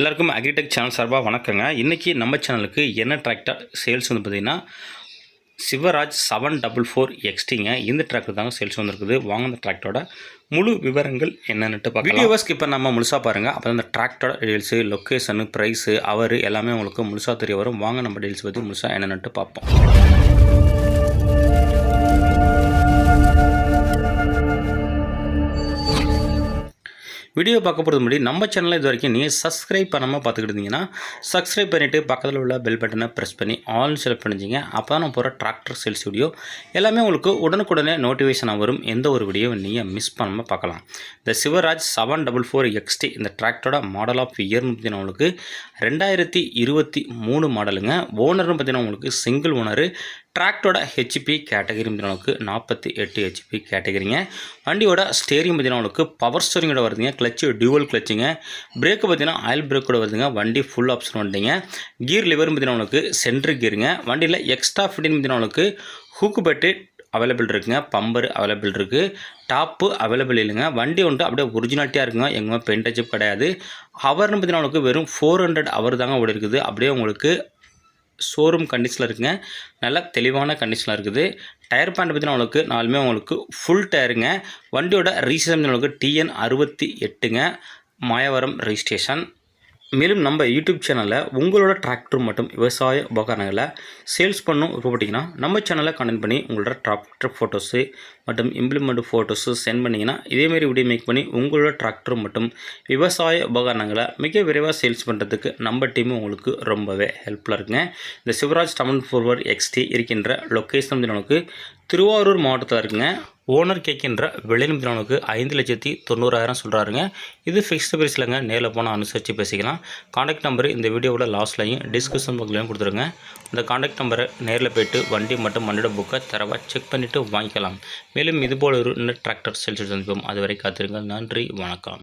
எல்லாருக்கும் agritech channel சார்பாக வணக்கங்க. இன்றைக்கி நம்ம சேனலுக்கு என்ன டிராக்டர் சேல்ஸ் வந்து பார்த்திங்கன்னா சிவராஜ் செவன் டபுள் ஃபோர் எக்ஸ்டிங்க இந்த டிராக்டர் தாங்க சேல்ஸ் வந்திருக்குது. வாங்க அந்த டிராக்டரோட முழு விவரங்கள் என்னென்னுட்டு பார்க்க வீடியோவர்ஸ்க்கு இப்போ நம்ம முழுசாக பாருங்கள் அப்போ அந்த டிராக்டரோட டீல்ஸு லொக்கேஷனு ப்ரைஸு அவர் எல்லாமே உங்களுக்கு முழுசாக தெரிய வரும். வாங்க நம்ம டீல்ஸ் பற்றி முழுசாக என்னென்னுட்டு பார்ப்போம். வீடியோ பார்க்க போகிறது முன்னாடி நம்ம சேனலில் இது வரைக்கும் நீங்கள் சப்ஸ்கிரைப் பண்ணாமல் பார்த்துக்கிட்டு இருந்தீங்கன்னா சப்ஸ்கிரைப் பண்ணிவிட்டு பக்கத்தில் உள்ள பெல் பட்டனை ப்ரெஸ் பண்ணி ஆல் செலக்ட் பண்ணிச்சிங்க அப்போ தான் நான் போகிற டிராக்டர் சேல்ஸ் வீடியோ எல்லாமே உங்களுக்கு உடனுக்குடனே நோட்டிஃபிகேஷனாக வரும். எந்த ஒரு வீடியோ நீங்கள் மிஸ் பண்ணாமல் பார்க்கலாம். இந்த Swaraj seven double four XT இந்த டிராக்டரோட மாடல் ஆஃப் இயர்னு பார்த்தீங்கன்னா உங்களுக்கு ரெண்டாயிரத்தி இருபத்தி மூணு மாடலுங்க ஓனர்னு பார்த்தீங்கன்னா உங்களுக்கு சிங்கிள் ஓனரு ட்ராக்டோட ஹெச்பி கேட்டகரி பார்த்தீங்கன்னா நாற்பத்தி எட்டு ஹெச்பி கேட்டகரிங்க. வண்டியோட ஸ்டேரிங் பார்த்தீங்கன்னா உங்களுக்கு பவர் ஸ்டேரிங்கோட வருதுங்க. கிளச்சு டியூவல் கிளச்சுங்க பிரேக்கு பார்த்தீங்கன்னா ஆயில் பிரேக்கோட வருதுங்க. வண்டி ஃபுல் ஆப்ஷன் வந்துட்டீங்க கீர் லிவர் பார்த்தீங்கன்னா உங்களுக்கு சென்ட்ரு கீருங்க வண்டியில் எக்ஸ்ட்ரா ஃபிட்டிங் பார்த்தீங்கன்னா உங்களுக்கு ஹூக்கு பெட்டு அவைலபிள் இருக்குங்க. பம்பர் அவைலபிள் இருக்குது டாப்பு அவைலபிள் இல்லைங்க. வண்டி வந்துட்டு அப்படியே ஒரிஜினாலிட்டியாக இருக்குங்க. எங்கேயுமே பெயிண்ட் கிடையாது. ஹவர்னு பார்த்தீங்கன்னா உங்களுக்கு வெறும் ஃபோர் ஹண்ட்ரட் ஹவர் தாங்க ஓடி இருக்குது அப்படியே உங்களுக்கு ஷோரூம் கண்டிஷனில் இருக்குங்க. நல்லா தெளிவான கண்டிஷனில் இருக்குது. டயர் பேண்ட் பார்த்தீங்கன்னா உங்களுக்கு நாலுமே உங்களுக்கு ஃபுல் டயருங்க வண்டியோட ரீசன் உங்களுக்கு டிஎன் அறுபத்தி எட்டுங்க. மாயவரம் ரெஜிஸ்ட்ரேஷன் மேலும் நம்ம யூடியூப் சேனலில் உங்களோட டிராக்டர் மற்றும் விவசாய உபகரணங்களை சேல்ஸ் பண்ணும் விருப்பப்பட்டிங்கன்னா நம்ம சேனலை கண்டென்ட் பண்ணி உங்களோட டிராக்டர் ஃபோட்டோஸு மற்றும் இம்ப்ளிமெண்ட் ஃபோட்டோஸு சென்ட் பண்ணிங்கன்னா இதேமாரி வீடியோ மேக் பண்ணி உங்களோட டிராக்டர் மற்றும் விவசாய உபகரணங்களை மிக விரைவாக சேல்ஸ் பண்ணுறதுக்கு நம்ம டீம் உங்களுக்கு ரொம்பவே ஹெல்ப்ஃபுல்லாக இருக்குங்க. இந்த சிவராஜ் டமன் ஃபோர்வர் எக்ஸ்டி இருக்கின்ற லொக்கேஷன் வந்து நமக்கு திருவாரூர் மாவட்டத்தில் இருக்குங்க. ஓனர் கேட்கின்ற விலை ஐந்து லட்சத்தி தொண்ணூறாயிரம் சொல்கிறாருங்க இது ஃபிக்ஸ்டு பிரைஸ்லங்க நேரில் போனால் அனுசரித்து பேசிக்கலாம். காண்டாக்ட் நம்பர் இந்த வீடியோவில் லாஸ்ட்லையும் டிஸ்கிரிப்ஷன் பாக்ஸ்லையும் கொடுத்துருங்க. இந்த காண்டாக்ட் நம்பரை நேரில் போயிட்டு வண்டி மற்றும் வண்டியோட புக்கை தரவாக செக் பண்ணிவிட்டு வாங்கிக்கலாம். மேலும் இதுபோல் ஒரு டிராக்டர் செல்ஸ் சந்திப்போம். அதுவரை காத்திருங்கள். நன்றி. வணக்கம்.